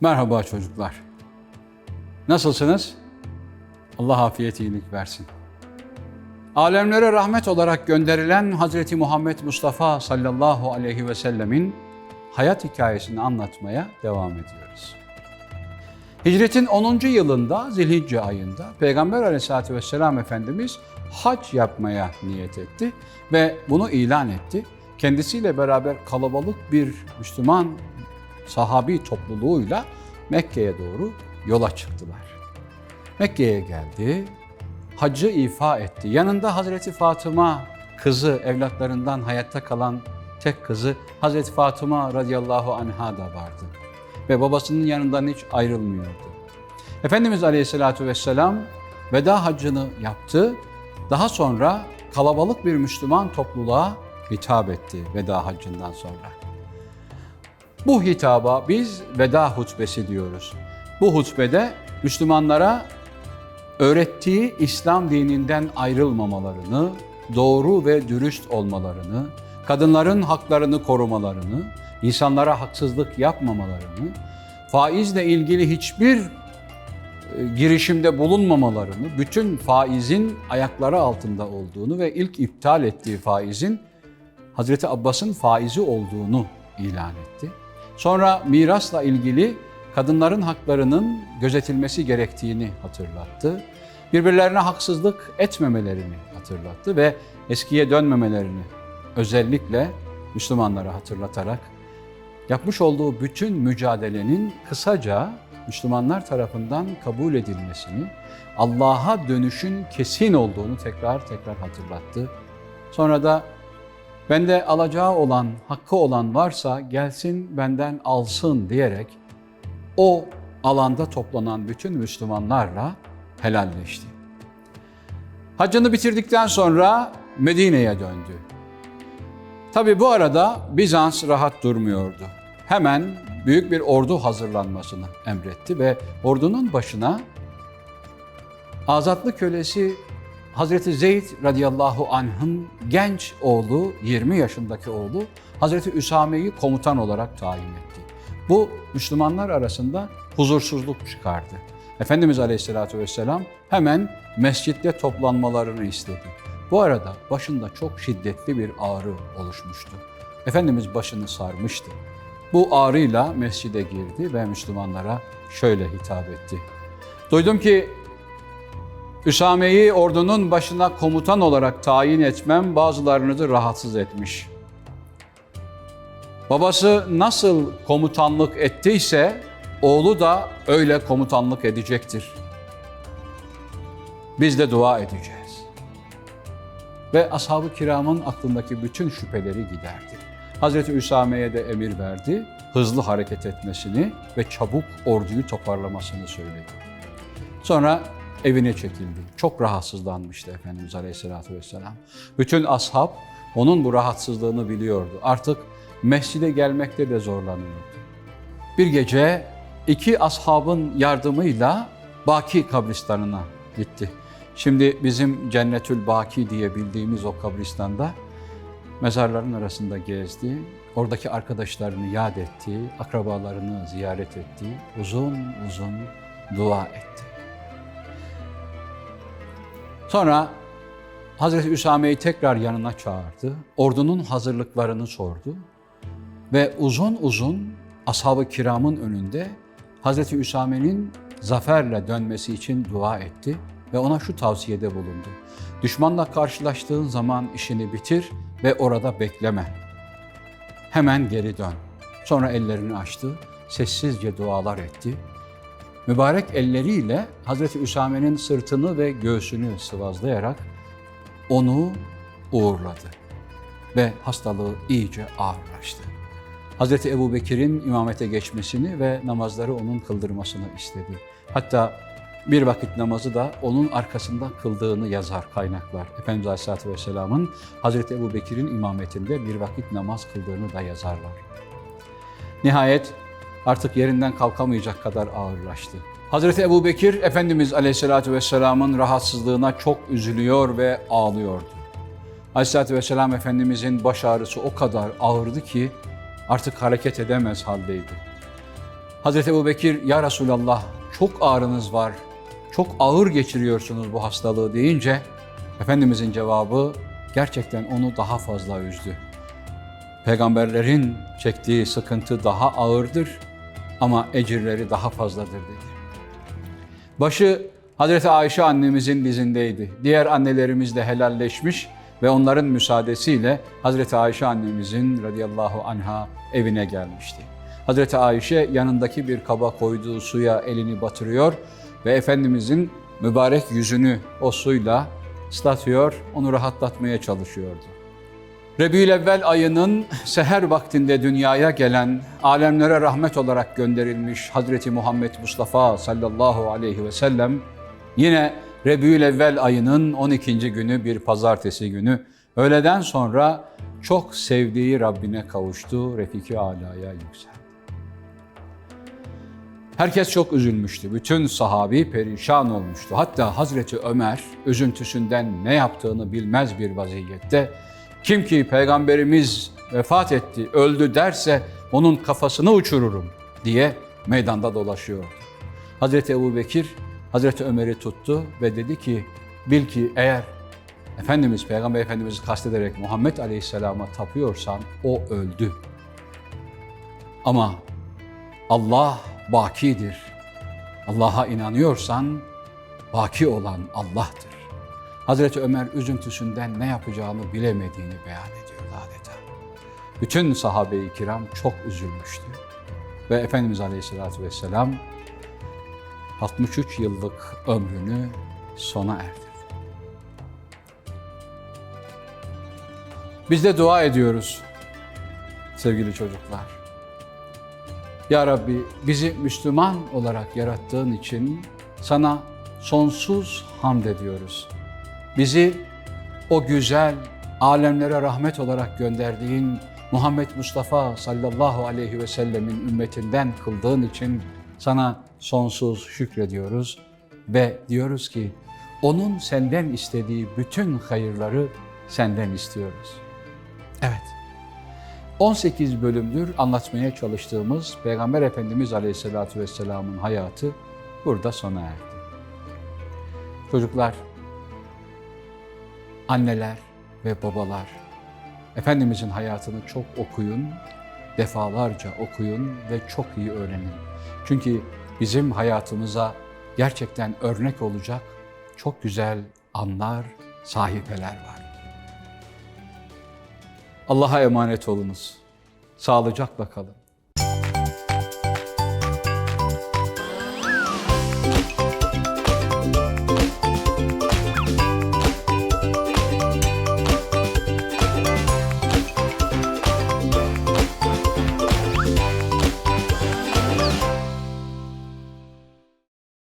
Merhaba çocuklar. Nasılsınız? Allah afiyet iyilik versin. Alemlere rahmet olarak gönderilen Hazreti Muhammed Mustafa sallallahu aleyhi ve sellemin hayat hikayesini anlatmaya devam ediyoruz. Hicretin 10. yılında Zilhicce ayında Peygamber aleyhissalatü vesselam Efendimiz hac yapmaya niyet etti ve bunu ilan etti. Kendisiyle beraber kalabalık bir Müslüman sahabi topluluğuyla Mekke'ye doğru yola çıktılar. Mekke'ye geldi, hacı ifa etti. Yanında Hazreti Fatıma kızı, evlatlarından hayatta kalan tek kızı Hazreti Fatıma radıyallahu anha da vardı. Ve babasının yanından hiç ayrılmıyordu. Efendimiz Aleyhisselatü Vesselam veda haccını yaptı. Daha sonra kalabalık bir Müslüman topluluğa hitap etti veda haccından sonra. Bu hitaba biz veda hutbesi diyoruz. Bu hutbede Müslümanlara öğrettiği İslam dininden ayrılmamalarını, doğru ve dürüst olmalarını, kadınların haklarını korumalarını, insanlara haksızlık yapmamalarını, faizle ilgili hiçbir e, girişimde bulunmamalarını, bütün faizin ayakları altında olduğunu ve ilk iptal ettiği faizin Hazreti Abbas'ın faizi olduğunu ilan etti. Sonra mirasla ilgili kadınların haklarının gözetilmesi gerektiğini hatırlattı. Birbirlerine haksızlık etmemelerini hatırlattı ve eskiye dönmemelerini özellikle Müslümanlara hatırlatarak yapmış olduğu bütün mücadelenin kısaca Müslümanlar tarafından kabul edilmesini, Allah'a dönüşün kesin olduğunu tekrar tekrar hatırlattı. Sonra da Bende alacağı olan, hakkı olan varsa gelsin benden alsın diyerek o alanda toplanan bütün Müslümanlarla helalleşti. Hacını bitirdikten sonra Medine'ye döndü. Tabi bu arada Bizans rahat durmuyordu. Hemen büyük bir ordu hazırlanmasını emretti ve ordunun başına azatlı kölesi Hazreti Zeyd radıyallahu anh'ın genç oğlu, 20 yaşındaki oğlu Hazreti Üsame'yi komutan olarak tayin etti. Bu Müslümanlar arasında huzursuzluk çıkardı. Efendimiz Aleyhisselatü Vesselam hemen mescitte toplanmalarını istedi. Bu arada başında çok şiddetli bir ağrı oluşmuştu. Efendimiz başını sarmıştı. Bu ağrıyla mescide girdi ve Müslümanlara şöyle hitap etti. Duydum ki Üsame'yi ordunun başına komutan olarak tayin etmem bazılarınızı rahatsız etmiş. Babası nasıl komutanlık ettiyse oğlu da öyle komutanlık edecektir. Biz de dua edeceğiz. Ve ashab-ı kiramın aklındaki bütün şüpheleri giderdi. Hazreti Üsame'ye de emir verdi, hızlı hareket etmesini ve çabuk orduyu toparlamasını söyledi. Sonra evine çekildi. Çok rahatsızlanmıştı Efendimiz Aleyhisselatü Vesselam. Bütün ashab onun bu rahatsızlığını biliyordu. Artık mescide gelmekte de zorlanıyordu. Bir gece iki ashabın yardımıyla Baki kabristanına gitti. Şimdi bizim Cennetül Baki diye bildiğimiz o kabristanda mezarların arasında gezdi. Oradaki arkadaşlarını yad etti, akrabalarını ziyaret etti, uzun uzun dua etti. Sonra Hazreti Üsame'yi tekrar yanına çağırdı. Ordunun hazırlıklarını sordu. Ve uzun uzun ashab-ı kiramın önünde Hazreti Üsame'nin zaferle dönmesi için dua etti ve ona şu tavsiyede bulundu. Düşmanla karşılaştığın zaman işini bitir ve orada bekleme. Hemen geri dön. Sonra ellerini açtı, sessizce dualar etti mübarek elleriyle Hazreti Üsame'nin sırtını ve göğsünü sıvazlayarak onu uğurladı ve hastalığı iyice ağırlaştı. Hazreti Ebu Bekir'in imamete geçmesini ve namazları onun kıldırmasını istedi. Hatta bir vakit namazı da onun arkasında kıldığını yazar kaynaklar. Efendimiz Aleyhisselatü Vesselam'ın Hazreti Ebu Bekir'in imametinde bir vakit namaz kıldığını da yazarlar. Nihayet artık yerinden kalkamayacak kadar ağırlaştı. Hazreti Ebu Bekir, Efendimiz Aleyhisselatü Vesselam'ın rahatsızlığına çok üzülüyor ve ağlıyordu. Aleyhisselatü Vesselam Efendimizin baş ağrısı o kadar ağırdı ki artık hareket edemez haldeydi. Hazreti Ebu Bekir, ya Resulallah çok ağrınız var, çok ağır geçiriyorsunuz bu hastalığı deyince, Efendimizin cevabı gerçekten onu daha fazla üzdü. Peygamberlerin çektiği sıkıntı daha ağırdır ama ecirleri daha fazladır dedi. Başı Hazreti Ayşe annemizin dizindeydi. Diğer annelerimiz de helalleşmiş ve onların müsaadesiyle Hazreti Ayşe annemizin radıyallahu anha evine gelmişti. Hazreti Ayşe yanındaki bir kaba koyduğu suya elini batırıyor ve Efendimizin mübarek yüzünü o suyla ıslatıyor, onu rahatlatmaya çalışıyordu. Rebiyül-Evvel ayının seher vaktinde dünyaya gelen, alemlere rahmet olarak gönderilmiş Hazreti Muhammed Mustafa sallallahu aleyhi ve sellem yine Rebiyül-Evvel ayının 12. günü bir pazartesi günü öğleden sonra çok sevdiği Rabbine kavuştu, Refiki Ala'ya yükseldi. Herkes çok üzülmüştü. Bütün sahabi perişan olmuştu. Hatta Hazreti Ömer üzüntüsünden ne yaptığını bilmez bir vaziyette kim ki peygamberimiz vefat etti, öldü derse onun kafasını uçururum diye meydanda dolaşıyordu. Hazreti Ebu Bekir Hazreti Ömer'i tuttu ve dedi ki bil ki eğer Efendimiz Peygamber Efendimiz'i kastederek Muhammed Aleyhisselam'a tapıyorsan o öldü. Ama Allah bakidir. Allah'a inanıyorsan baki olan Allah'tır. Hazreti Ömer üzüntüsünden ne yapacağını bilemediğini beyan ediyor adeta. Bütün sahabe-i kiram çok üzülmüştü. Ve Efendimiz Aleyhisselatü Vesselam 63 yıllık ömrünü sona erdirdi. Biz de dua ediyoruz sevgili çocuklar. Ya Rabbi bizi Müslüman olarak yarattığın için sana sonsuz hamd ediyoruz. Bizi o güzel alemlere rahmet olarak gönderdiğin Muhammed Mustafa sallallahu aleyhi ve sellemin ümmetinden kıldığın için sana sonsuz şükrediyoruz ve diyoruz ki onun senden istediği bütün hayırları senden istiyoruz. Evet. 18 bölümdür anlatmaya çalıştığımız Peygamber Efendimiz Aleyhisselatü Vesselam'ın hayatı burada sona erdi. Çocuklar, anneler ve babalar, Efendimizin hayatını çok okuyun, defalarca okuyun ve çok iyi öğrenin. Çünkü bizim hayatımıza gerçekten örnek olacak çok güzel anlar, sahifeler var. Allah'a emanet olunuz. Sağlıcakla kalın.